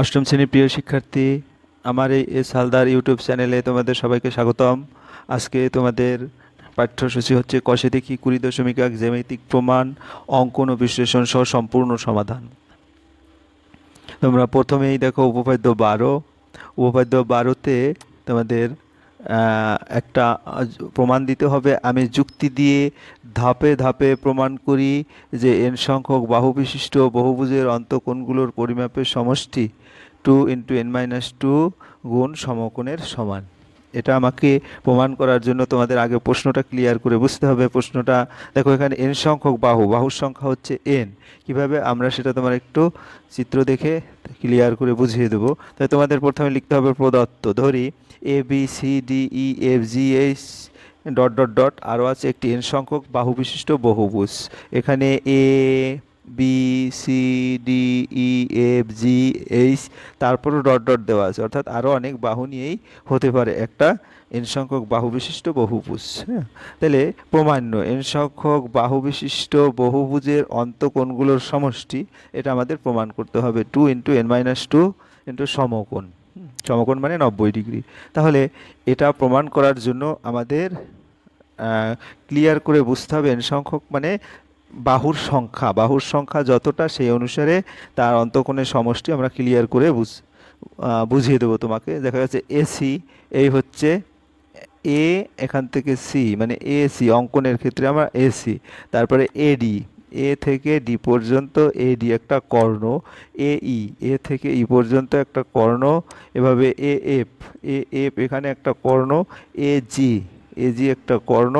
অষ্টম শ্রেণির প্রিয় শিক্ষার্থী, আমার এই এস হালদার ইউটিউব চ্যানেলে তোমাদের সবাইকে স্বাগতম। আজকে তোমাদের পাঠ্যসূচি হচ্ছে কষে দেখি কুড়ি দশমিক এক জ্যামিতিক প্রমাণ, অঙ্কন ও বিশ্লেষণ সহ সম্পূর্ণ সমাধান। তোমরা প্রথমেই দেখো উপপাদ্য বারো। উপপাদ্য বারোতে তোমাদের একটা প্রমাণ দিতে হবে। আমি যুক্তি দিয়ে ধাপে ধাপে প্রমাণ করি যে এন সংখ্যক বাহু বিশিষ্ট বহুভুজের অন্তকোণগুলোর পরিমাপের সমষ্টি two into n minus two গুণ সমকোণের সমান। এটা আমাকে প্রমাণ করার জন্য তোমাদের আগে প্রশ্নটা ক্লিয়ার করে বুঝতে হবে। প্রশ্নটা, দেখো এখানে এন সংখ্যক বাহু, বাহুর সংখ্যা হচ্ছে এন। কীভাবে আমরা সেটা তোমার একটু চিত্র দেখে ক্লিয়ার করে বুঝিয়ে দেবো। তাই তোমাদের প্রথমে লিখতে হবে প্রদত্ত। ধরি A B C D E F G H dot dot dot আরও আছে একটি এন সংখ্যক বাহু বিশিষ্ট বহুভুজ। এখানে A B C D E F G H তারপরও ডট ডট দেওয়া আছে। অর্থাৎ আরও অনেক বাহু নিয়েই হতে পারে। একটা এন সংখ্যক বাহু বিশিষ্ট বহুভুজ হ্যাঁ? তাহলে প্রমাণ্য এন সংখ্যক বাহু বিশিষ্ট বহুভুজের অন্তকোণগুলোর সমষ্টি, এটা আমাদের প্রমাণ করতে হবে। Two into n minus two into সমকোণ সমকোণ মানে নব্বই ডিগ্রি। তাহলে এটা প্রমাণ করার জন্য আমাদের ক্লিয়ার করে বুঝতে হবে এন সংখ্যক মানে বাহুর সংখ্যা বাহুর সংখ্যা যতটা সেই অনুসারে তার অন্তকোণের সমষ্টি আমরা ক্লিয়ার করে বুঝ বুঝিয়ে দেবো তোমাকে। দেখা যাচ্ছে এসি এই হচ্ছে এ এখান থেকে সি মানে এ সি অঙ্কনের ক্ষেত্রে আমরা এসি তারপরে এডি এ থেকে ডি পর্যন্ত এডি একটা কর্ণ এ ই এ থেকে ই পর্যন্ত একটা কর্ণ, এভাবে এ এফ এ এফ এখানে একটা কর্ণ এ জি এ জি একটা কর্ণ,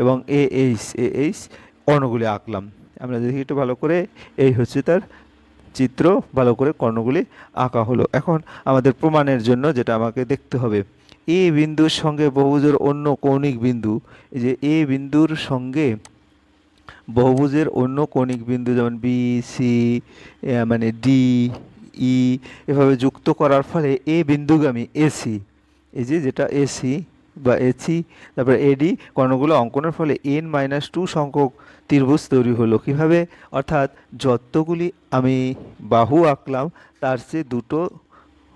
এবং এ এইচ এ এইচ কর্ণগুলি আঁকলাম। আমরা দেখি একটু ভালো করে এই হচ্ছে তার চিত্র, ভালো করে কর্ণগুলি আঁকা হলো। এখন আমাদের প্রমাণের জন্য যেটা আমাকে দেখতে হবে, এ বিন্দুর সঙ্গে বহুভুজের অন্য কৌণিক বিন্দু যে এ বিন্দুর সঙ্গে বহুভুজের অন্য কৌণিক বিন্দু যেমন বি, সি মানে ডি, ই, এভাবে যুক্ত করার ফলে এ বিন্দুগামী এসি এই যে যেটা এসি বা এসি তারপরে এডি কর্ণগুলো অঙ্কনের ফলে এন মাইনাস টু সংখ্যক ত্রিভুজ তৈরি হলো। কীভাবে? অর্থাৎ যতগুলি আমি বাহু আঁকলাম, তার চেয়ে দুটো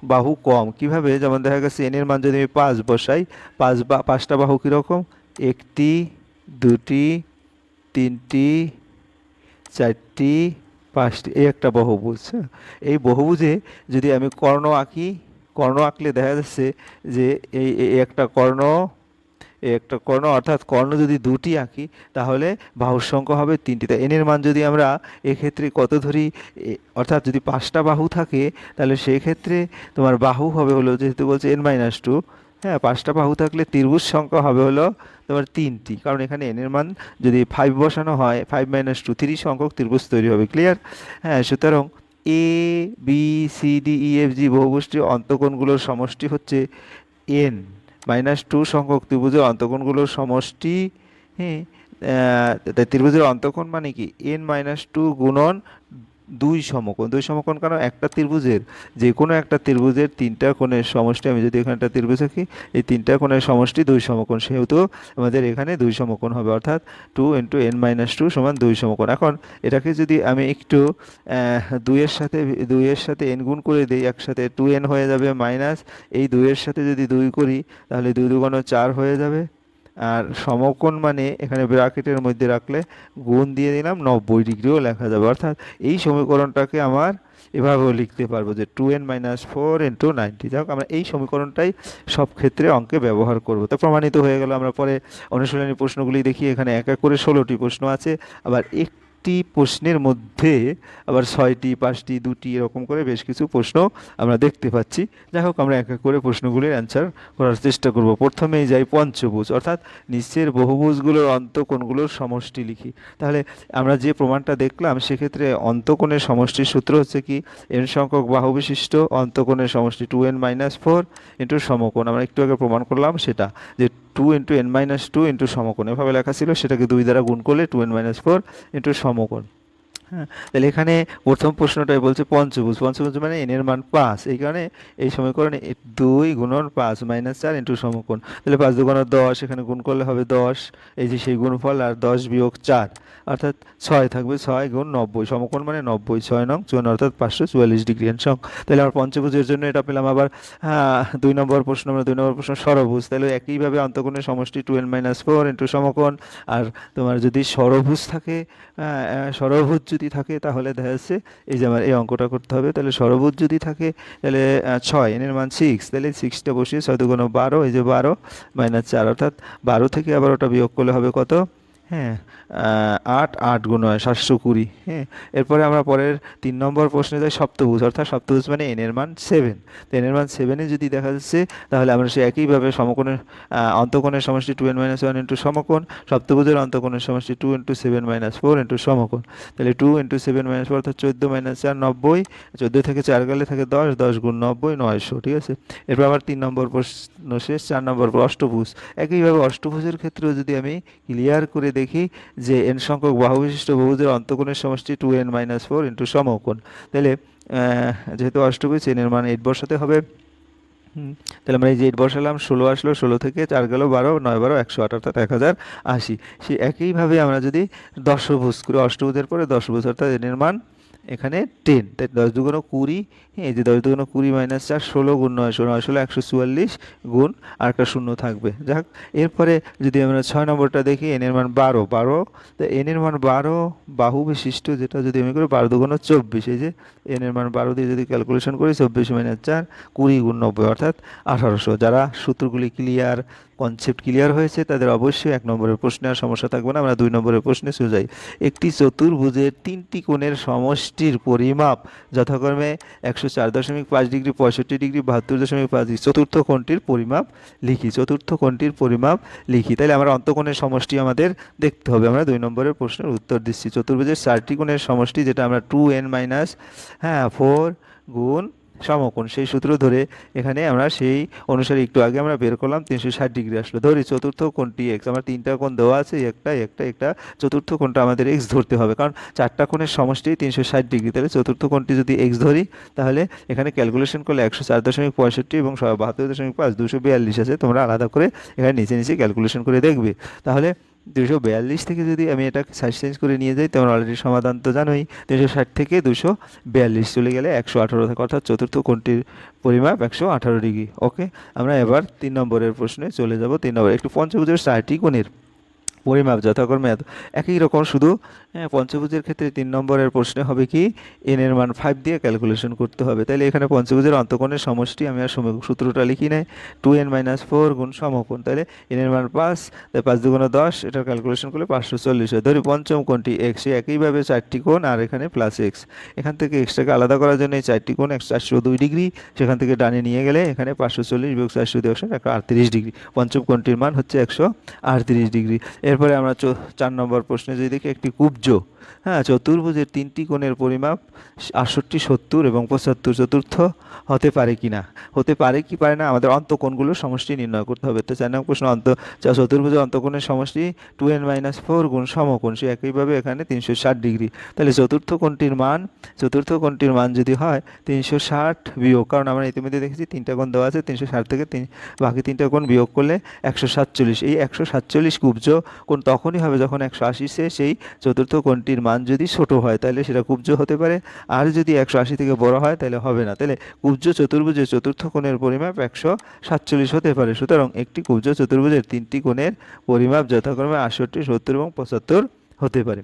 বাহু কম। কীভাবে? যেমন দেখা গেছে এনের মান যদি আমি পাঁচ বসাই, পাঁচ বা, পাঁচটা বাহু কীরকম? একটি, দুটি, তিনটি, চারটি, পাঁচটি। এই একটা বহুভুজ হ্যাঁ? এই বহুভুজে যদি আমি কর্ণ আঁকি কর্ণ আঁকলে দেখা যাচ্ছে যে এই একটা কর্ণ একটা কর্ণ, অর্থাৎ কর্ণ যদি দুটি আঁকি, তাহলে বাহুর সংখ্যা হবে তিনটি। তাই এনের মান যদি আমরা এক্ষেত্রে কত ধরি? অর্থাৎ যদি পাঁচটা বাহু থাকে, তাহলে সেই ক্ষেত্রে তোমার বাহু হবে হলো যেহেতু বলছে এন মাইনাস টু হ্যাঁ পাঁচটা বাহু থাকলে ত্রিভুজ সংখ্যা হবে হলো তোমার তিনটি। কারণ এখানে এনের মান যদি ফাইভ বসানো হয় ফাইভ মাইনাস টু থ্রি সংখ্যক ত্রিভুজ তৈরি হবে ক্লিয়ার হ্যাঁ সুতরাং A B C D E F G বহুগোষ্ঠীর অন্তকোণগুলোর সমষ্টি হচ্ছে এন মাইনাস টু সংখ্যক ত্রিভুজের অন্তকোণগুলোর সমষ্টি হ্যাঁ ত্রিভুজের অন্তকোণ মানে কি? এন মাইনাস টু গুণন দুই সমকোণ দুই সমকোণ কারণ একটা ত্রিভুজের, যে কোনো একটা ত্রিভুজের তিনটা কোণের সমষ্টি, আমি যদি এখানে একটা ত্রিভুজ আঁকি, এই তিনটা কোণের সমষ্টি দুই সমকোণ, সেহেতু আমাদের এখানে দুই সমকোণ হবে, অর্থাৎ two into n minus two সমান দুই সমকোণ। এখন এটাকে যদি আমি একটু দুইয়ের সাথে দুইয়ের সাথে এন গুণ করে দিই, একসাথে টু এন হয়ে যাবে মাইনাস এই দুইয়ের সাথে যদি দুই করি, তাহলে দুই দুগুণ চার হয়ে যাবে। আর সমকোণ মানে এখানে ব্র্যাকেটের মধ্যে রাখলে গুণ দিয়ে দিলাম নব্বই ডিগ্রিও লেখা যাবে। অর্থাৎ এই সমীকরণটাকে আমার এভাবেও লিখতে পারব যে two n minus four two ninety. যাই আমরা এই সমীকরণটাই সব ক্ষেত্রে অঙ্কে ব্যবহার করব। তো প্রমাণিত হয়ে গেল, আমরা পরে অনুশীলনী প্রশ্নগুলি দেখি। এখানে এক এক করে ষোলোটি প্রশ্ন আছে। আবার একটি প্রশ্নের মধ্যে আবার ছয়টি, পাঁচটি, দুটি এরকম করে বেশ কিছু প্রশ্ন আমরা দেখতে পাচ্ছি। যাই হোক, আমরা এক এক করে প্রশ্নগুলির অ্যান্সার করার চেষ্টা করব। প্রথমেই যাই পঞ্চভুজ, অর্থাৎ নিচের বহুভুজগুলোর অন্তকোণগুলোর সমষ্টি লিখি। তাহলে আমরা যে প্রমাণটা দেখলাম, সেক্ষেত্রে অন্তকোণের সমষ্টির সূত্র হচ্ছে কি? এন সংখ্যক বাহু বিশিষ্ট, অন্তকোণের সমষ্টি two n minus four into সমকোণ। আমরা একটু আগে প্রমাণ করলাম সেটা, যে two into n minus two into সমকোণ। এভাবে লেখা ছিল, সেটাকে দুই দ্বারা গুণ করলে two n minus four into সমকোণ। হ্যাঁ তাহলে এখানে প্রথম প্রশ্নটাই বলছে পঞ্চভুজ। পঞ্চভুজ মানে এন এর মান পাঁচ। এই কারণে এই সমীকরণে দুই গুণন পাঁচ মাইনাস চার ইন্টু সমকোণ। তাহলে পাঁচ দুগুণ দশ এখানে গুণ করলে হবে দশ। এই যে সেই গুণফল আর দশ বিয়োগ চার অর্থাৎ ছয় থাকবে ছয় গুণ নব্বই। সমকোণ মানে নব্বই ছয় নং চুয়ান্ন অর্থাৎ পাঁচশো চুয়াল্লিশ ডিগ্রি এন সং তাহলে আমার পঞ্চভুজের জন্য এটা পেলাম আবার হ্যাঁ, দুই নম্বর প্রশ্ন আমরা দুই নম্বর প্রশ্ন সরভুজ। তাহলে একইভাবে অন্তকোণের সমষ্টি two n minus four into সমকোণ। আর তোমার যদি সরভুজ থাকে আহ, সরভুজ যদি থাকে, তাহলে দেখা যাচ্ছে এই যে আমার এই অঙ্কটা করতে হবে। তাহলে সর্বোচ্চ যদি থাকে, তাহলে ছয় এনের মান সিক্স তাহলে সিক্সটা বসিয়ে ছয় দুগুণ বারো, এই যে বারো মাইনাস চার, অর্থাৎ বারো থেকে আবার ওটা বিয়োগ করলে হবে কত? হ্যাঁ আট আট গুণ হয়, সাতশো কুড়ি হ্যাঁ। এরপরে আমরা পরের তিন নম্বর প্রশ্নে যাই, সপ্তভুজ। অর্থাৎ সপ্তভুজ মানে এনের মান সেভেন তো এনের মান সেভেনে যদি দেখা যাচ্ছে, তাহলে আমরা সে একইভাবে সমকোণের অন্তকোণের সমষ্টি two n minus one into সমকোণ, সপ্তভুজের অন্তকোণের সমষ্টি two into seven minus four into সমকোণ। তাহলে two into seven minus four অর্থাৎ চোদ্দ মাইনাস চার, নব্বই। চোদ্দ থেকে চার গেলে থাকে দশ দশ গুণ নব্বই, নয়শো, ঠিক আছে? এরপর আবার তিন নম্বর প্রশ্ন শেষ, চার নম্বর অষ্টভুজ। একইভাবে অষ্টভুজের ক্ষেত্রেও যদি আমি ক্লিয়ার করে দেখি যে এন সংখ্যক বাহু বিশিষ্ট বহুদের অন্তকোণের সমষ্টি two n minus four into সমকোণ। তাহলে যেহেতু অষ্টভুজ এনের মান এইট বসাতে হবে। তাহলে আমরা এই যে এইট বসালাম, ষোলো আসলো, ষোলো থেকে চার গেলো বারো, নয় বারো, একশো আট, অর্থাৎ এক হাজার আশি। সে একইভাবে আমরা যদি দশভুজ করি, অষ্টভুজের পরে দশভুজ, অর্থাৎ এনের মান এখানে টেন তাই দশ দুগুণ কুড়ি হ্যাঁ, এই যে দশ দুগুণ কুড়ি মাইনাস চার ষোলো গুণ নয় ষোলো নয় ষোলো একশো চুয়াল্লিশ গুণ আর একটা শূন্য থাকবে। যাক এরপরে যদি আমরা ছয় নম্বরটা দেখি এনের মান বারো বারো তো এনের মান বারো বাহু বিশিষ্ট যেটা যদি আমি করি বারো দুগুণ চব্বিশ এই যে এনের মান বারো দিয়ে যদি ক্যালকুলেশন করি চব্বিশ মাইনাস চার কুড়ি গুণ নব্বই অর্থাৎ আঠারোশো। যারা সূত্রগুলি ক্লিয়ার কনসেপ্ট ক্লিয়ার হয়েছে, তাদের অবশ্যই এক নম্বরের প্রশ্নে আর সমস্যা থাকবে না। আমরা দুই নম্বরের প্রশ্নে চলে যাই। একটি চতুর্ভুজের তিনটি কোণের সমষ্টির পরিমাপ যথাক্রমে একশো চার দশমিক পাঁচ ডিগ্রি, পঁয়ষট্টি ডিগ্রি, বাহাত্তর দশমিক পাঁচ ডিগ্রি, চতুর্থ কোণটির পরিমাপ লিখি। চতুর্থ কোণটির পরিমাপ লিখি। তাহলে আমরা অন্তকোণের সমষ্টি আমাদের দেখতে হবে। আমরা দুই নম্বরের প্রশ্নের উত্তর দিচ্ছি। চতুর্ভুজের চারটি কোণের সমষ্টি, যেটা আমরা টু এন মাইনাস হ্যাঁ ফোর গুণ সমকোণ। সেই সূত্র ধরে এখানে আমরা সেই অনুসারে একটু আগে আমরা বের করলাম, তিনশো ষাট ডিগ্রি আসলো। ধরি চতুর্থ কোণটি এক্স আমার তিনটা কোণ দেওয়া আছে, একটা একটা একটা, চতুর্থ কোণটা আমাদের এক্স ধরতে হবে। কারণ চারটা কোণের সমষ্টি তিনশো ষাট ডিগ্রি, তাহলে চতুর্থ কোণটি যদি এক্স ধরি, তাহলে এখানে ক্যালকুলেশন করলে একশো চার দশমিক পঁয়ষট্টি এবং বাহাত্তর দশমিক পাঁচ, দুশো বিয়াল্লিশ আছে। তোমরা আলাদা করে এখানে নিচে নিচে ক্যালকুলেশন করে দেখবে। তাহলে দুশো বিয়াল্লিশ থেকে যদি আমি এটা সাইজ চেঞ্জ করে নিয়ে যাই তোমার অলরেডি সমাধান তো জানোই দুশো ষাট থেকে দুশো বিয়াল্লিশ চলে গেলে একশো আঠারো থাকে অর্থাৎ চতুর্থ কোনটির পরিমাপ একশো আঠারো ডিগ্রি। ওকে আমরা এবার তিন নম্বরের প্রশ্নে চলে যাব, তিন নম্বর, একটু পঞ্চভুজের চারটি কোণের। পরিমাপ যথাক্রমে এত একই রকম শুধু হ্যাঁ, পঞ্চভুজের ক্ষেত্রে তিন নম্বরের প্রশ্নে হবে কি এন এর মান ফাইভ দিয়ে ক্যালকুলেশন করতে হবে। তাহলে এখানে পঞ্চভুজের অন্তকোণের সমষ্টি আমি আর সূত্রটা লিখি নাই। টু এন মাইনাস ফোর গুণ সমকোণ তাহলে এন এর মান পাঁচ তাই পাঁচ দুগুণ দশ এটা ক্যালকুলেশন করলে পাঁচশো চল্লিশ হয়। ধরি পঞ্চম কোণটি এক্স একইভাবে চারটি কোণ আর এখানে প্লাস এক্স এখান থেকে এক্সটাকে আলাদা করার জন্য এই চারটি কোণ একশো চারশো দুই ডিগ্রি সেখান থেকে ডানে নিয়ে গেলে এখানে পাঁচশো চল্লিশ বিয়োগ চারশো দুই একশো একশো আটত্রিশ ডিগ্রি। পঞ্চম কোণটির মান হচ্ছে একশো আটত্রিশ ডিগ্রি। এরপরে আমরা চার নম্বর প্রশ্নে যদি দেখি একটি কুব্জ হ্যাঁ চতুর্ভুজের তিনটি কোণের পরিমাপ আটষট্টি, সত্তর এবং পঁচাত্তর চতুর্থ হতে পারে কি না? হতে পারে কি পারে না? আমাদের অন্তকোণগুলোর সমষ্টি নির্ণয় করতে হবে। তো চার নম্বর প্রশ্ন অন্ত চতুর্ভুজের অন্তকোণের সমষ্টি টু এন মাইনাস ফোর গুণ সমকোণ, সে একইভাবে এখানে তিনশো ষাট ডিগ্রি। তাহলে চতুর্থ কোণটির মান, চতুর্থ কোণটির মান যদি হয়, তিনশো ষাট বিয়োগ, কারণ আমরা ইতিমধ্যে দেখেছি তিনটা কোণ দেওয়া আছে, তিনশো ষাট থেকে তিন, বাকি তিনটা কোণ বিয়োগ করলে একশো সাতচল্লিশ। এই একশো সাতচল্লিশ কুব্জ কোণ তখনই হবে যখন একশো আশিতে সেই চতুর্থ কোণটির মান যদি ছোট হয়, তাহলে সেটা কুব্জ হতে পারে। আর যদি একশো আশি থেকে বড় হয়, তাহলে হবে না। তাহলে কুব্জ চতুর্ভুজের চতুর্থ কোণের পরিমাপ একশো সাতচল্লিশ হতে পারে। সুতরাং একটি কুব্জ চতুর্ভুজের তিনটি কোণের পরিমাপ যথাক্রমে আটষট্টি, সত্তর এবং পঁচাত্তর হতে পারে।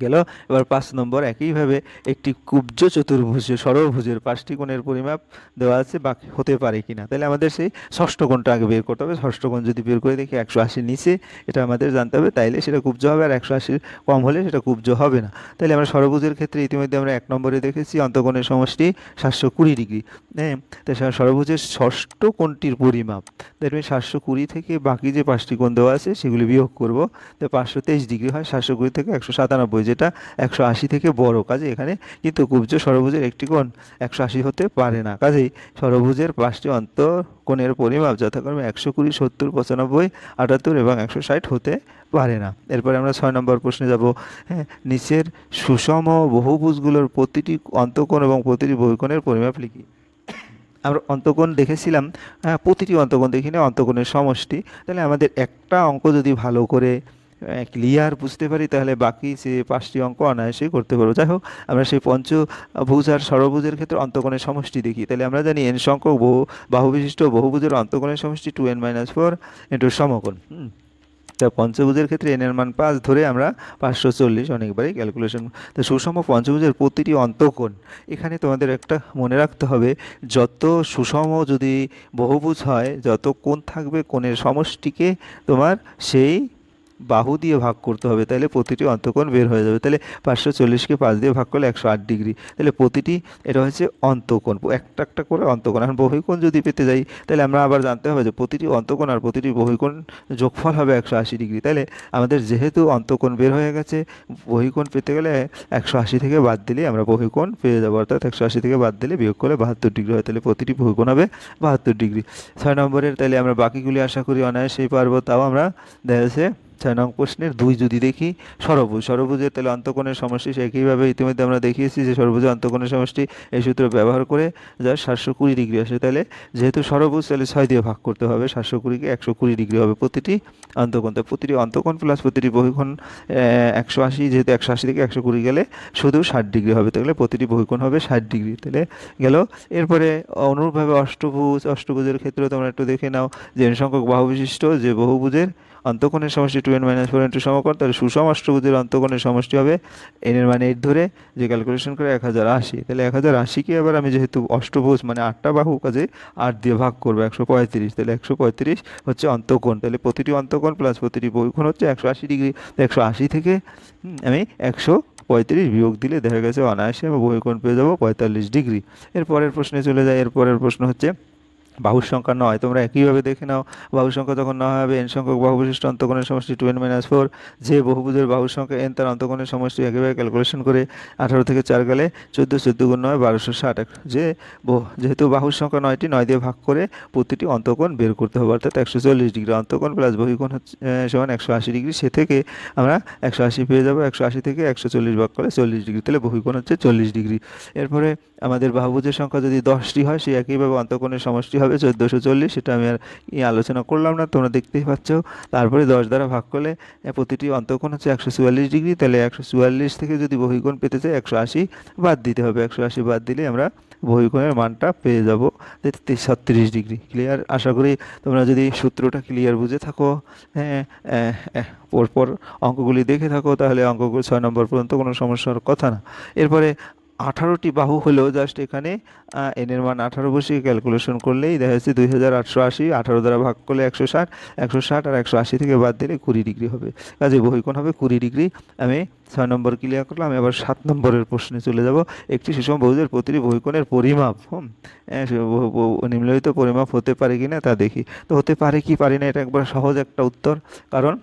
গেল। এবার পাঁচ নম্বর, একইভাবে একটি কুব্জ চতুর্ভুজ সরভুজের পাঁচটি কোণের পরিমাপ দেওয়া আছে বাকি হতে পারে কি না তাহলে আমাদের সেই ষষ্ঠ কোণটা আগে বের করতে হবে। ষষ্ঠ কোণ যদি বের করে দেখি একশো আশির নিচে, এটা আমাদের জানতে হবে, তাইলে সেটা কুব্জ হবে আর একশো আশির কম হলে সেটা কুব্জ হবে না। তাহলে আমরা সরভুজের ক্ষেত্রে ইতিমধ্যে আমরা এক নম্বরে দেখেছি, অন্তকোণের সমষ্টি সাতশো কুড়ি ডিগ্রি। হ্যাঁ তো সা- সরভুজের ষষ্ঠ কোণটির পরিমাপ দেখবেন সাতশো কুড়ি থেকে বাকি যে পাঁচটি কোণ দেওয়া আছে, সেগুলি বিয়োগ করব। তো পাঁচশো তেইশ ডিগ্রি হয়, সাতশো কুড়ি থেকে একশো সাতানব্বই যেটা একশো আশি থেকে বড়। কাজে এখানে কিন্তু কুব্জ ষড়ভুজের একটি কোণ একশো আশি হতে পারে না। কাজেই ষড়ভুজের পাঁচটি অন্তঃকোণের পরিমাপ যথাক্রমে একশো কুড়ি সত্তর পঁচানব্বই আটাত্তর এবং একশো ষাট হতে পারে না। এরপরে আমরা ছয় নম্বর প্রশ্নে যাব। হ্যাঁ নিচের সুষম বহুভুজগুলোর প্রতিটি অন্তঃকোণ এবং প্রতিটি বহিকোণের পরিমাপ লিখি। আমরা অন্তকোণ দেখেছিলাম হ্যাঁ, প্রতিটি অন্তকোণ দেখি না অন্তকোণের সমষ্টি। তাহলে আমাদের একটা অঙ্ক যদি ভালো করে ক্লিয়ার বুঝতে পারি, তাহলে বাকি যে পাঁচটি অঙ্ক অনায়াসেই করতে পারব। যাই হোক, আমরা সেই পঞ্চভুজ আর ষড়ভুজের ক্ষেত্রে অন্তকোণের সমষ্টি দেখি। তাহলে আমরা জানি এন সংখ্যক বহু বাহু বিশিষ্ট বহুভুজের অন্তকোণের সমষ্টি two n minus four into সমকোণ। তা পঞ্চভুজের ক্ষেত্রে এন এর মান পাঁচ ধরে আমরা পাঁচশো চল্লিশ অনেকবারই ক্যালকুলেশন তো সুষম পঞ্চভুজের প্রতিটি অন্তকোণ, এখানে তোমাদের একটা মনে রাখতে হবে, যত সুষম যদি বহুভুজ হয়, যত কোণ থাকবে কোণের সমষ্টিকে তোমার সেই বাহু দিয়ে ভাগ করতে হবে, তাহলে প্রতিটি অন্তকোণ বের হয়ে যাবে। তাহলে পাঁচশো চল্লিশকে পাঁচ দিয়ে ভাগ করলে একশো আট ডিগ্রি। তাহলে প্রতিটি, এটা হচ্ছে অন্তকোণ, একটা একটা করে অন্তকোণ। এখন বহিকোণ যদি পেতে যাই, তাহলে আমরা আবার জানতে হবে যে প্রতিটি অন্তকোণ আর প্রতিটি বহিকোণ যোগফল হবে একশো আশি ডিগ্রি। তাহলে আমাদের যেহেতু অন্তকোণ বের হয়ে গেছে, বহিকোণ পেতে গেলে একশো আশি থেকে বাদ দিলেই আমরা বহিকোণ পেয়ে যাব। অর্থাৎ একশো আশি থেকে বাদ দিলে বিয়োগ করলে বাহাত্তর ডিগ্রি হয়, তাহলে প্রতিটি বহিকোণ হবে বাহাত্তর ডিগ্রি। ছয় নম্বরের, তাহলে আমরা বাকিগুলি আশা করি অনায়াসেই পারব, তাও আমরা দেখা যাচ্ছে ছয় নং প্রশ্নের দুই যদি দেখি, সরভুজ। সরভুজের তাহলে অন্তকোণের সমষ্টি একইভাবে ইতিমধ্যে আমরা দেখিয়েছি যে সরভুজের অন্তকোণের সমষ্টি এই সূত্র ব্যবহার করে যা সাতশো কুড়ি ডিগ্রি আসে। তাহলে যেহেতু সরভুজ, তাহলে ছয় দিয়ে ভাগ করতে হবে। সাতশো কুড়িকে একশো কুড়ি ডিগ্রি হবে প্রতিটি অন্তকোণ তো প্রতিটি অন্তকোণ প্লাস প্রতিটি বহিকোণ একশো আশি, যেহেতু একশো আশি থেকে একশো কুড়ি গেলে শুধু ষাট ডিগ্রি হবে। তাহলে প্রতিটি বহিকোণ হবে ষাট ডিগ্রি। তাহলে গেল। এরপরে অনুরূপভাবে অষ্টভুজ, অষ্টভুজের ক্ষেত্রেও তোমরা একটু দেখে নাও যে সংখ্যক বাহু বিশিষ্ট, যে বহুভুজের অন্তকোণের সমষ্টি two n minus four into সমকর তাহলে সুষম অষ্টভুজের অন্তকোণের সমষ্টি হবে এন এর মানে এইট ধরে যে ক্যালকুলেশন করে এক হাজার আশি। তাহলে এক হাজার আশিকে এবার আমি যেহেতু অষ্টভুজ মানে আটটা বাহু কাজে আট দিয়ে ভাগ করব, একশো পঁয়ত্রিশ। তাহলে একশো পঁয়ত্রিশ হচ্ছে অন্তকোণ। তাহলে প্রতিটি অন্তকোণ প্লাস প্রতিটি বহিকোণ হচ্ছে একশো আশি ডিগ্রি। একশো আশি থেকে আমি একশো পঁয়ত্রিশ বিয়োগ দিলে দেখা গেছে অনায়াসে আমি বহিকোণ পেয়ে যাব পঁয়তাল্লিশ ডিগ্রি। এরপরের প্রশ্নে চলে যায় এরপরের প্রশ্ন হচ্ছে বাহুর সংখ্যা নয়। তোমরা একইভাবে দেখে নাও, বাহুর সংখ্যা যখন নয় হবে এন সংখ্যক বাহু বিশিষ্ট অন্তকোণের সমষ্টি টু এন মাইনাস ফোর যে বহুভুজের বাহুর সংখ্যা এন তার অন্তকোণের সমষ্টি একেবারে ক্যালকুলেশন করে আঠারো থেকে চার গেলে চোদ্দ চোদ্দ গুণ নয়, বারোশো ষাট। যে যেহেতু বাহুর সংখ্যা নয়টি, নয় দিয়ে ভাগ করে প্রতিটি অন্তকোণ বের করতে হবে, অর্থাৎ একশো চল্লিশ ডিগ্রি অন্তকোণ প্লাস বহিকোণ হচ্ছে সমান একশো আশি ডিগ্রি, সে থেকে আমরা একশো আশি পেয়ে যাব, একশো আশি থেকে একশো চল্লিশ ভাগ করে চল্লিশ ডিগ্রি, তাহলে বহিকোণ হচ্ছে চল্লিশ ডিগ্রি। এরপরে আমাদের বাহুভুজের সংখ্যা যদি দশটি হয়, সেই একইভাবে অন্তকোণের সমষ্টি হবে চোদ্দোশো চল্লিশ, সেটা আমি আর আলোচনা করলাম না, তোমরা দেখতেই পাচ্ছ। তারপরে দশ দ্বারা ভাগ করলে প্রতিটি অন্তকোণ হচ্ছে একশো চুয়াল্লিশ ডিগ্রি, তাহলে একশো চুয়াল্লিশ থেকে যদি বহিকোণ পেতে চাই, একশো আশি বাদ দিতে হবে। একশো আশি বাদ দিলে আমরা বহিকোণের মানটা পেয়ে যাব ছত্রিশ ডিগ্রি। ক্লিয়ার আশা করি তোমরা যদি সূত্রটা ক্লিয়ার বুঝে থাকো হ্যাঁ পরপর অঙ্কগুলি দেখে থাকো, তাহলে অঙ্কগুলো ছয় নম্বর পর্যন্ত কোনো সমস্যার কথা না। এরপরে আঠারোটি বাহু হলেও জাস্ট এখানে এন এর মান আঠারো বসিয়ে ক্যালকুলেশন করলেই দেখা যাচ্ছে দুই হাজার আটশো আশি আঠারো দ্বারা ভাগ করলে একশো ষাট একশো ষাট আর একশো আশি থেকে বাদ দিলে কুড়ি ডিগ্রি হবে। কাজে বহিকোণ হবে কুড়ি ডিগ্রি। আমি ছয় নম্বর ক্লিয়ার করলাম আমি আবার সাত নম্বরের প্রশ্নে চলে যাব। একটি সুষম বহুজের প্রতিটি বহিকোণের পরিমাপ হুম হ্যাঁ, নিম্নলিখিত পরিমাপ হতে পারে কি না তা দেখি। তো হতে পারে কি পারি না এটা একবার সহজ একটা উত্তর। কারণ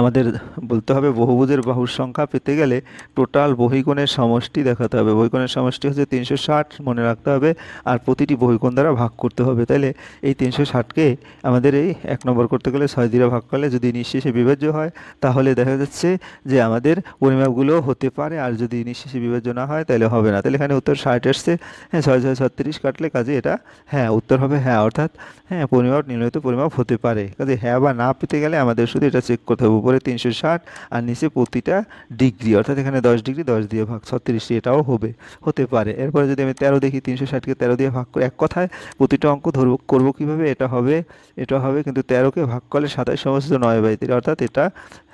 আমাদের বলতে হবে বহুভুজের বাহুর সংখ্যা পেতে গেলে টোটাল বহিকোণের সমষ্টি দেখাতে হবে। বহিকোণের সমষ্টি হচ্ছে তিনশো ষাট মনে রাখতে হবে আর প্রতিটি বহিকোণ দ্বারা ভাগ করতে হবে। তাহলে এই তিনশো ষাটকে আমাদের এই এক নম্বর করতে গেলে ছয় দিয়ে ভাগ করলে যদি নিঃশেষে বিভাজ্য হয়, তাহলে দেখা যাচ্ছে যে আমাদের পরিমাপগুলো হতে পারে আর যদি নিঃশেষে বিভাজ্য না হয় তাহলে হবে না। তাহলে এখানে উত্তর ষাট আসছে। হ্যাঁ ছয় ছয় ছত্রিশ কাটলে কাজে এটা হ্যাঁ উত্তর হবে হ্যাঁ। অর্থাৎ হ্যাঁ পরিমাপ নির্ণীত পরিমাপ হতে পারে। কাজে হ্যাঁ বা না পেতে গেলে আমাদের শুধু এটা চেক করতে হবে। উপরে তিনশো ষাট, আর নিচে প্রতিটা ডিগ্রি, অর্থাৎ এখানে দশ ডিগ্রি, দশ দিয়ে ভাগ ছত্রিশটি এটাও হবে, হতে পারে। এরপরে যদি আমি তেরো দেখি, তিনশো ষাটকে তেরো দিয়ে ভাগ করে, এক কথায় প্রতিটা অঙ্ক ধরবো, করব কীভাবে, এটা হবে এটা হবে, কিন্তু তেরোকে ভাগ করলে সাতাশ সমস্ত নয় বাই তিন, অর্থাৎ এটা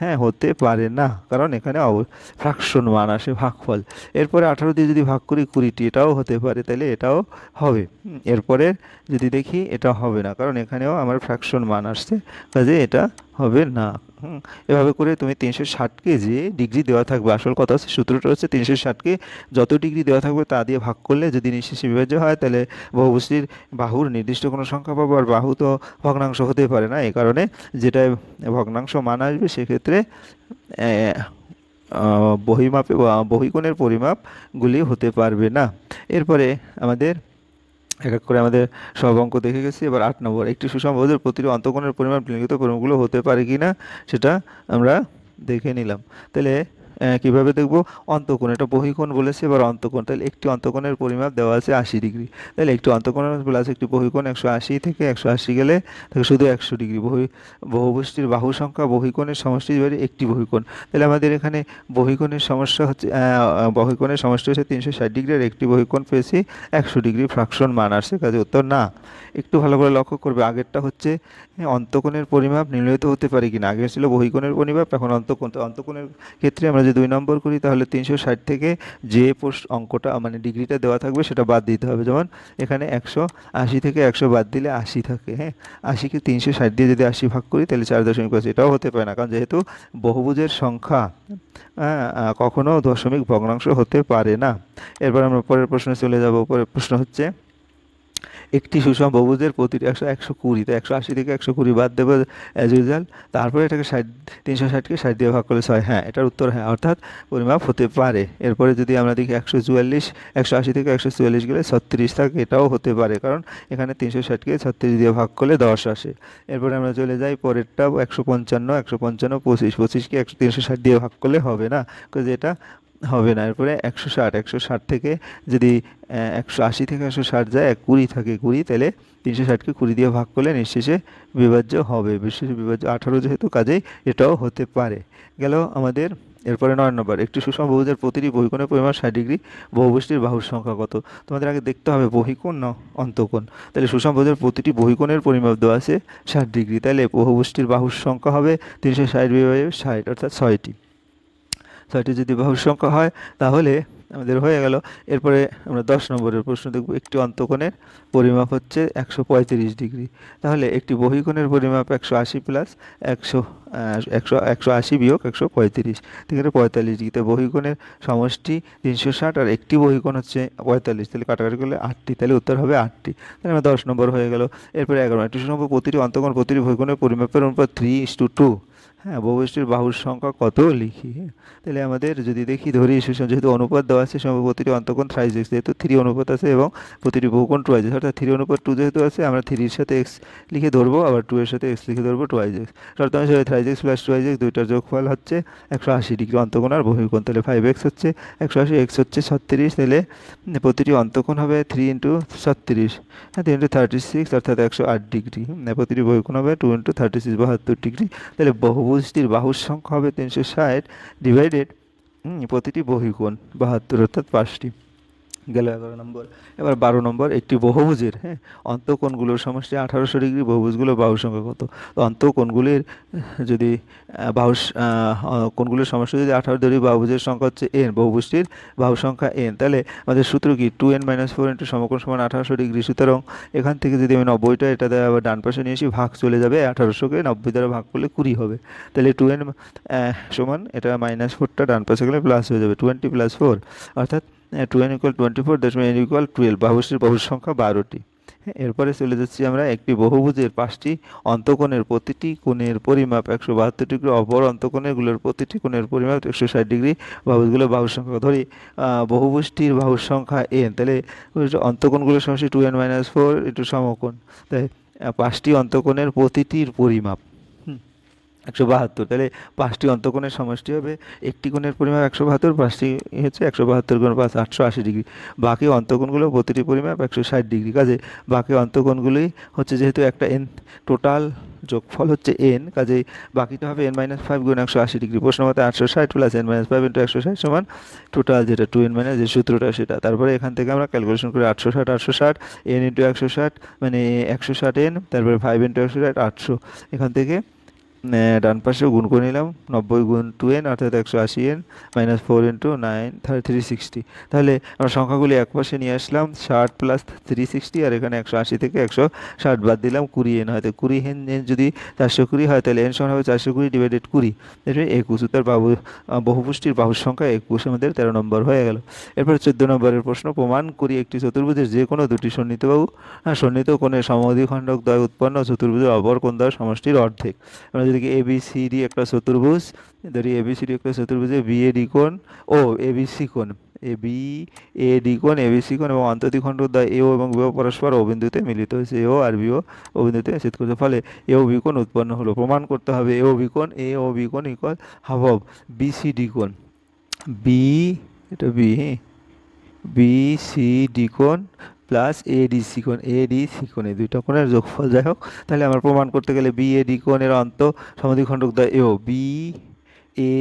হ্যাঁ হতে পারে না, কারণ এখানে অব ফ্রাকশন মান আসে, ভাগফল। এরপরে আঠারো দিয়ে যদি ভাগ করি, কুড়িটি, এটাও হতে পারে তাহলে এটাও হবে। এরপরে যদি দেখি, এটা হবে না, কারণ এখানেও আমার ফ্র্যাকশন মান আসছে, কাজে এটা হবে না। হুম, এভাবে করে তুমি তিনশো ষাটকে যে ডিগ্রি দেওয়া থাকবে। আসল কথা হচ্ছে সূত্রটা হচ্ছে তিনশো ষাটকে যত ডিগ্রি দেওয়া থাকবে তা দিয়ে ভাগ করলে যদি নিঃশেষে বিভাজ্য হয় তাহলে বহুবস্তির বাহুর নির্দিষ্ট কোনো সংখ্যা পাবো আর বাহু তো ভগ্নাংশ হতে পারে না। এই কারণে যেটা ভগ্নাংশ মান আসবে সেক্ষেত্রে বহিমাপে বহিকোণের পরিমাপগুলি হতে পারবে না। এরপরে আমাদের এক এক করে আমাদের সব অঙ্ক দেখে গেছি। এবার আট নম্বর, একটি সুষম বহুদের প্রতিটি অন্তকোণের পরিমাণ লিঙ্গিত পরিমাপগুলো হতে পারে কি না সেটা আমরা দেখে নিলাম। তাহলে কীভাবে দেখব? অন্তঃকোণ, এটা বহিকোণ বলেছে, এবার অন্তঃকোণ। তাহলে একটি অন্তঃকোণের পরিমাপ দেওয়া আছে আশি ডিগ্রি। তাহলে একটি অন্তঃকোণ প্লাস একটি বহিকোণ একশো আশি থেকে একশো আশি গেলে শুধু একশো ডিগ্রি। বহি বহুবুষ্টির বাহু সংখ্যা, বহিকোণের সমষ্টি এবারে একটি বহিকোণ। তাহলে আমাদের এখানে বহিকোণের সমস্যা হচ্ছে বহিকোণের সমষ্টি হচ্ছে তিনশো ষাট ডিগ্রি আর একটি বহিকোণ পেয়েছি একশো ডিগ্রি ফ্রাকশন মান আসছে কাজে উত্তর না। একটু ভালো করে লক্ষ্য করবে, আগেরটা হচ্ছে অন্তঃকোণের পরিমাপ নির্ণীত হতে পারে কিনা। আগে ছিল বহিকোণের পরিমাপ, এখন অন্তঃকোণ। অন্তঃকোণের ক্ষেত্রে আমরা যদি দুই নম্বর করি তাহলে তিনশো ষাট থেকে যে পোস্ট অঙ্কটা মানে ডিগ্রিটা দেওয়া থাকবে সেটা বাদ দিতে হবে। যেমন এখানে একশো আশি থেকে একশো বাদ দিলে আশি থাকে হ্যাঁ? আশিকে তিনশো ষাট দিয়ে যদি আশি ভাগ করি তাহলে চার দশমিক পাঁচ। এটাও হতে পারে না কারণ যেহেতু বহুভুজের সংখ্যা হ্যাঁ, কখনো দশমিক ভগ্নাংশ হতে পারে না। এরপর আমরা পরের প্রশ্নে চলে যাব। পরের প্রশ্ন হচ্ছে একটি সুষম বহুভুজের প্রতিটি একশো একশো কুড়ি, তো একশো আশি থেকে একশো কুড়ি বাদ দেবো অ্যাজ ইউজুয়াল তারপরে এটাকে ষাট, তিনশো ষাটকে ষাট দিয়ে ভাগ করলে ছয়। হ্যাঁ এটার উত্তর হ্যাঁ অর্থাৎ পরিমাপ হতে পারে। এরপরে যদি আমরা দেখি একশো চুয়াল্লিশ, একশো আশি থেকে একশো চুয়াল্লিশ গেলে ছত্রিশ থাকে এটাও হতে পারে। কারণ এখানে তিনশো ষাটকে ছত্রিশ দিয়ে ভাগ করলে দশ আসে। এরপরে আমরা চলে যাই পরেরটা, একশো পঞ্চান্ন একশো পঞ্চান্ন, পঁচিশ, পঁচিশকে একশো, তিনশো ষাট দিয়ে ভাগ করলে হবে না। এটা হবে না। এরপরে একশো ষাট একশো ষাট থেকে যদি একশো আশি থেকে একশো ষাট যায়, এক কুড়ি থাকে কুড়ি, তাহলে তিনশো ষাটকে কুড়ি দিয়ে ভাগ করলে নিঃশেষে বিভাজ্য হবে। বিশেষে বিভাজ্য আঠারো যেহেতু কাজেই এটাও হতে পারে। গেল আমাদের, এরপরে নয় নম্বর। একটি সুষম বহুভুজের প্রতিটি বহিকোণের পরিমাণ ষাট ডিগ্রি বহুবুষ্টির বাহুর সংখ্যা কত? তোমাদের আগে দেখতে হবে বহিকোণ না অন্তকোণ। তাহলে সুষম বহুভুজের প্রতিটি বহিকোণের পরিমাপ দেওয়া আছে ষাট ডিগ্রি। তাহলে বহুবুষ্টির বাহুর সংখ্যা হবে তিনশো ষাট বিভাগে ষাট, অর্থাৎ ছয়টি। ছয়টি যদি বাহুর সংখ্যা হয়, তাহলে আমাদের হয়ে গেল। এরপরে আমরা দশ নম্বরের প্রশ্ন দেখব। একটি অন্তঃকোণের পরিমাপ হচ্ছে একশো পঁয়ত্রিশ ডিগ্রি। তাহলে একটি বহিকোণের পরিমাপ একশো আশি প্লাস একশো একশো একশো আশি বিয়োগ একশো পঁয়ত্রিশ। ঠিক আছে পঁয়তাল্লিশ ডিগ্রিতে বহিকোণের সমষ্টি তিনশো ষাট আর একটি বহিকোণ হচ্ছে পঁয়তাল্লিশ। তাহলে কাটাকাটি করলে আটটি। তাহলে উত্তর হবে আটটি। তাহলে আমার দশ নম্বর হয়ে গেল। এরপরে এগারো। একটি সম্ভব প্রতিটি অন্তঃকোণ প্রতিটি বহিকোণের পরিমাপের অনুপাত থ্রি ইস টু টু হ্যাঁ বহুবষ্টির বাহুর সংখ্যা কত লিখি হ্যাঁ? তাহলে আমাদের যদি দেখি, ধরি সুষম যেহেতু অনুপাত দেওয়া আছে সম্ভব প্রতিটি অন্তঃকোণ থ্রাইজ এক্স যেহেতু থ্রি অনুপাত আছে এবং প্রতিটি বহুকোণ টুয়াইজ এক্স অর্থাৎ থ্রি অনুপাত টু যেহেতু আছে, আমরা থ্রির সাথে এক্স লিখে ধরবো, আবার টু এর সাথে এক্স লিখে ধরবো টুয়াইজ এক্স শর্তাংশ হিসেবে thrice x plus twice x দুইটার যোগফল হচ্ছে একশো আশি ডিগ্রি অন্তঃকোণ আর বহিকোণ, তাহলে ফাইভ এক্স হচ্ছে একশো আশি এক্স হচ্ছে ছত্রিশ, তাহলে প্রতিটি অন্তঃকোণ হবে থ্রি ইন্টু ছত্রিশ হ্যাঁ থ্রি ইন্টু থার্টি সিক্স অর্থাৎ একশো আট ডিগ্রি প্রতিটি বহিকোণ হবে টু ইন্টু থার্টি সিক্স বাহাত্তর ডিগ্রি, তাহলে বহুভুজটির বাহুর সংখ্যা হবে তিনশো ষাট ডিভাইডেড প্রতিটি বহিগুণ বাহাত্তর অর্থাৎ পাঁচটি। গেল এগারো নম্বর। এবার বারো নম্বর, একটি বহুভুজের হ্যাঁ? অন্তঃকোণগুলোর সমষ্টি আঠারোশো ডিগ্রি, বহুভুজগুলো বাহু সংখ্যা কত? তো অন্তঃকোণগুলির, যদি বাহু কোণগুলোর সমষ্টি যদি আঠারো ধরি, বাহুভুজের সংখ্যা হচ্ছে এন বহুভুজটির বাহু সংখ্যা এন তাহলে আমাদের সূত্র কি? Two n minus four into সমকোণ সমান আঠারোশো ডিগ্রি। সুতরাং এখান থেকে যদি আমি নব্বইটা, এটা আবার ডান পাশে নিয়ে এসে ভাগ চলে যাবে আঠারোশোকে, নব্বই দ্বারা ভাগ করলে কুড়ি হবে। তাহলে টু এন সমান, এটা মাইনাস ফোরটা ডান পাশে গেলে প্লাস হয়ে যাবে। টোয়েন্টি প্লাস ফোর অর্থাৎ two n equal twenty four দশমিক এন ইকুয়াল টুয়েলভ বাহুশ্রীর বাহুর সংখ্যা বারোটি। হ্যাঁ, এরপরে চলে যাচ্ছি আমরা একটি বহুভুজের পাঁচটি অন্তঃকোণের প্রতিটি কোণের পরিমাপ একশো বাহাত্তর ডিগ্রি অপর অন্তঃকোণেরগুলোর প্রতিটি কোণের পরিমাপ একশো ষাট ডিগ্রি বাহুগুলো বাহুর সংখ্যা। ধরি বহুভুজটির বাহুর সংখ্যা এন তাহলে অন্তঃকোণগুলোর সমষ্টি two n minus four into সমকোণ। তাই পাঁচটি অন্তঃকোণের প্রতিটির পরিমাপ। একশো বাহাত্তর। তাহলে পাঁচটি অন্তকোণের সমষ্টি হবে, একটি কোণের পরিমাপ একশো বাহাত্তর, পাঁচটি হচ্ছে একশো বাহাত্তর গুণ পাঁচ, আটশো আশি ডিগ্রি। বাকি অন্তঃকোণগুলো প্রতিটি পরিমাপ একশো ষাট ডিগ্রি। কাজে বাকি অন্তঃকোণগুলোই হচ্ছে যেহেতু একটা এন টোটাল যোগফল হচ্ছে এন কাজেই বাকিটা হবে এন মাইনাস ফাইভ গুণ একশো আশি ডিগ্রি। প্রশ্ন মতে আটশো ষাট plus n minus five into একশো ষাট সমান টোটাল যেটা টু এন মাইনাস যে সূত্রটা সেটা। তারপরে এখান থেকে আমরা ক্যালকুলেশন করি আটশো ষাট আটশো ষাট এন ইন্টু একশো ষাট মানে একশো ষাট এন তারপরে ফাইভ ইন্টু একশো ষাট, আটশো। এখান থেকে ডান পাশেও গুণ করে নিলাম, নব্বই গুণ টু এন অর্থাৎ একশো আশি n minus four into nine three sixty তাহলে আমরা সংখ্যাগুলি এক পাশে নিয়ে আসলাম, ষাট প্লাস থ্রি সিক্সটি আর এখানে একশো আশি থেকে একশো ষাট বাদ দিলাম, কুড়ি এন হয়তো, কুড়ি এন এন যদি চারশো কুড়ি হয়, তাহলে এন সমান হবে চারশো কুড়ি ডিভাইডেড কুড়ি। এরপরে একুশ, উত্তর বাহু বহুপুষ্টির বাহুর সংখ্যা একুশ, আমাদের তেরো নম্বর হয়ে গেল। এরপর চোদ্দ নম্বরের প্রশ্ন, প্রমাণ করি একটি চতুর্ভুজের যে কোনো দুটি সন্নিহিত বাহু হ্যাঁ সন্নিহিত কোণের সমদ্বিখণ্ডক দ্বয় উৎপন্ন চতুর্ভুজের অপর কোণ দ্বয় সমষ্টির অর্ধেক। আমরা দেখি এ বি সি ডি একটা চতুর্ভুজ, ধরি এ বি সি ডি একটা চতুর্ভুজে বি এ কোণ ও এ বি সি কোণ। এ বি এ ডি কোণ এ বি সি কোণ এবং অন্তর্দ্বিখণ্ড দ্বয় এ ও এবং বিও পরস্পর ও বিন্দুতে মিলিত হয়েছে। এ ও আর বিও ও বিন্দুতে ছেদ করছে। ফলে এ ও বি কোণ উৎপন্ন হলো। প্রমাণ করতে হবে এ ও বি কোণ এ ও বি কোণ equal half of B C D কোণ। বি এটা বি বি সি ডি কোণ প্লাস এডি সিকোণে এ ডি সি কোণ এই দুইটা কোণের যোগফল, যাই হোক, তাহলে আমার প্রমাণ করতে গেলে বি এ ডি কোণের অন্ত সমাধিখণ্ডক দ্বয় এও বি এ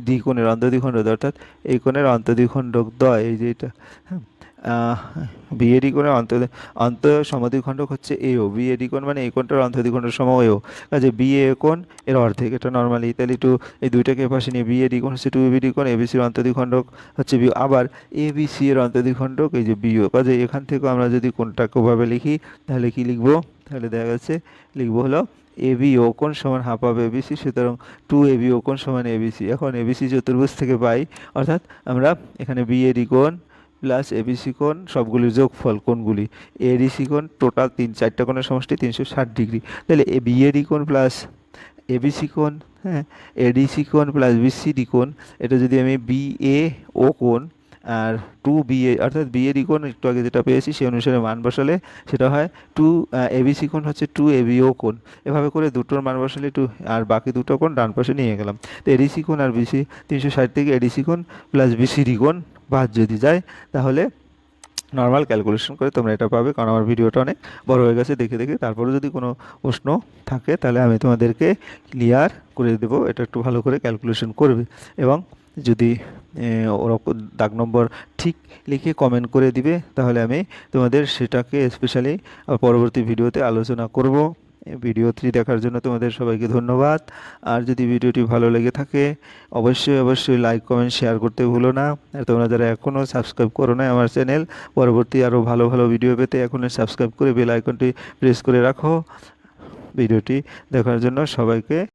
দ্বিকোণের কোণের অন্তদ্বিখণ্ডক অর্থাৎ এই কোণের অন্তদ্বিখণ্ডক দ্বয় এই যে এটা হ্যাঁ। বি এ ডি কোণের অন্ত অন্ত সমদ্বিখণ্ডক হচ্ছে এ ডি কোণ মানে এই কোণটার অন্তদ্বিখণ্ডক সম এও কাজে বি এ কোণ, এর অর্ধেক, এটা নর্মালি তাহলে একটু এই দুইটাকে পাশে নিয়ে বি এ ডি কোণ হচ্ছে টু বি ডি কোণ এবিসির অন্তদ্বিখণ্ডক হচ্ছে বি আবার এ বি সি এর অন্তদ্বিখণ্ডক এই যে বিও কাজে এখান থেকে আমরা যদি কোণটাকে ওভাবে লিখি, তাহলে কি লিখব? তাহলে দেখা যাচ্ছে, লিখব হলো এ বি ও কোণ সমান হাফ অফ এবিসি সুতরাং টু এ বি ও কোণ সমান এবিসি এখন এবিসি চতুর্ভুজ থেকে পাই, অর্থাৎ আমরা এখানে বি এ ডি কোণ প্লাস এবিসি কোণ, সবগুলির যোগফল কোণগুলি এডিসি কোণ, টোটাল তিন, চারটা কোণের সমষ্টি তিনশো ষাট ডিগ্রি। তাহলে এ বিএডি কোণ প্লাস এবিসি কোণ হ্যাঁ এডিসি কোণ প্লাস বিসিডি কোণ, এটা যদি আমি বি এ ও কোণ আর টু বিএ, অর্থাৎ বিএডি কোণ, একটু আগে যেটা পেয়েছি সেই অনুসারে মান বসালে সেটা হয় টু এবিসি কোণ হচ্ছে টু এবিও কোণ। এভাবে করে দুটোর মান বসালে টু আর বাকি দুটো কোণ ডান পাশে নিয়ে গেলাম। তো এডিসি কোণ আর বিসি, তিনশো ষাট থেকে এডিসি কোণ প্লাস বিসিডি কোণ বাদ যদি যায়, তাহলে নর্মাল ক্যালকুলেশন করে তোমরা এটা পাবে, কারণ আমার ভিডিওটা অনেক বড় হয়ে গেছে দেখে দেখে। তারপরে যদি কোনো প্রশ্ন থাকে, তাহলে আমি তোমাদেরকে ক্লিয়ার করে দেবো, এটা একটু ভালো করে ক্যালকুলেশন করবে। এবং যদি ওরকম দাগ নম্বর ঠিক লিখে কমেন্ট করে দিবে, তাহলে আমি তোমাদের সেটাকে স্পেশালি পরবর্তী ভিডিওতে আলোচনা করব। এই ভিডিওটি দেখার জন্য তোমাদের সবাইকে ধন্যবাদ। আর যদি ভিডিওটি ভালো লেগে থাকে, অবশ্যই অবশ্যই লাইক কমেন্ট শেয়ার করতে ভুলো না। আর তোমরা যারা এখনও সাবস্ক্রাইব করো না আমার চ্যানেল পরবর্তী আরও ভালো ভালো ভিডিও পেতে এখনই সাবস্ক্রাইব করে বেল আইকনটি প্রেস করে রাখো। ভিডিওটি দেখার জন্য সবাইকে